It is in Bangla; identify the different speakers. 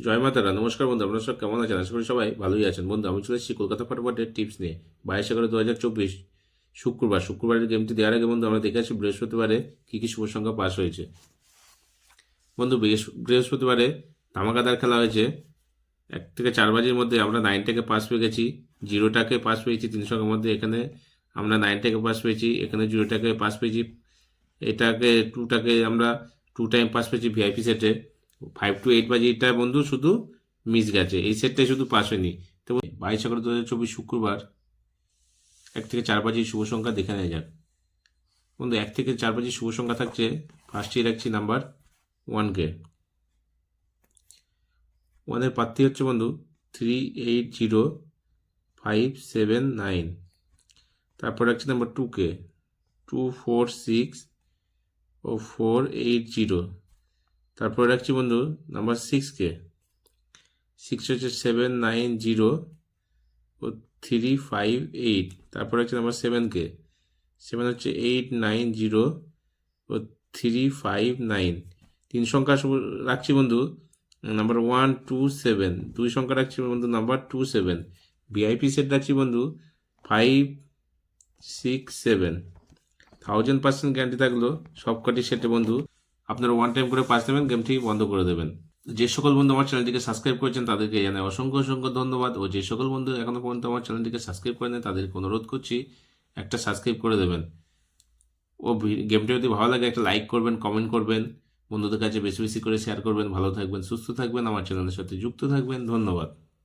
Speaker 1: জয় মাতারা, নমস্কার বন্ধু, আপনারা সব কেমন আছেন? আশা করি সবাই ভালোই আছেন। বন্ধু, আমি চলে এসেছি কলকাতা ফটোফটের টিপস নিয়ে, বাইশ এগারো দু হাজার চব্বিশ শুক্রবার। শুক্রবারের গেমটি দেওয়ার আগে বন্ধু, আমরা দেখে আসি বৃহস্পতিবারে কী কী শুভ সংখ্যা পাস হয়েছে। বন্ধু, বৃহস্প- বৃহস্পতিবারে ধামাকাদার খেলা হয়েছে। এক থেকে চার বাজির মধ্যে আমরা নাইনটাকে পাস পেয়ে গেছি জিরোটাকে পাস পেয়েছি তিন সংখ্যার মধ্যে, এখানে আমরা নাইনটাকে পাস পেয়েছি, এখানে জিরোটাকে পাস পেয়েছি। এটাকে টুটাকে আমরা টু টাইম পাস পেয়েছি ভিআইপি সেটে ফাইভ টু এইট বাজে এটা বন্ধু শুধু মিস গেছে। এই সেটটাই শুধু পাস হয়নি। তো বাইশ এগারো দু হাজার চব্বিশ শুক্রবার এক থেকে চার বাজির শুভ সংখ্যা দেখে নেওয়া যাক। বন্ধু, এক থেকে চার বাজির শুভ সংখ্যা থাকছে। ফার্স্টেই রাখছি নাম্বার ওয়ানকে ওয়ানের প্রার্থী হচ্ছে বন্ধু three eight zero five seven nine তারপর রাখছি নাম্বার টুকে টু ফোর সিক্স ও ফোর এইট জিরো তারপর রাখছি বন্ধু নাম্বার সিক্সকে সিক্স হচ্ছে সেভেন নাইন জিরো ও থ্রি ফাইভ এইট তারপর রাখছি নাম্বার সেভেনকে সেভেন হচ্ছে এইট নাইন জিরো ও থ্রি ফাইভ নাইন তিন সংখ্যা রাখছি বন্ধু নাম্বার ওয়ান টু সেভেন দুই সংখ্যা রাখছি বন্ধু number two seven VIP set রাখছি বন্ধু five six seven thousand percent guarantee থাকল, সবকটি সেটে বন্ধু। আপনারা ওয়ান টাইম করে পাস দেবেন গেমটি বন্ধ করে দেবেন। যে সকল বন্ধু আমার চ্যানেলটিকে সাবস্ক্রাইব করেছেন, তাদেরকে জানাই অসংখ্য অসংখ্য ধন্যবাদ। ও যে সকল বন্ধু এখনও পর্যন্ত আমার চ্যানেলটিকে সাবস্ক্রাইব করেন তাদেরকে অনুরোধ করছি, একটা সাবস্ক্রাইব করে দেবেন। ও গেমটি যদি ভালো লাগে, একটা লাইক করবেন কমেন্ট করবেন, বন্ধুদের কাছে বেশি বেশি করে শেয়ার করবেন। ভালো থাকবেন, সুস্থ থাকবেন, আমার চ্যানেলের সাথে যুক্ত থাকবেন। ধন্যবাদ।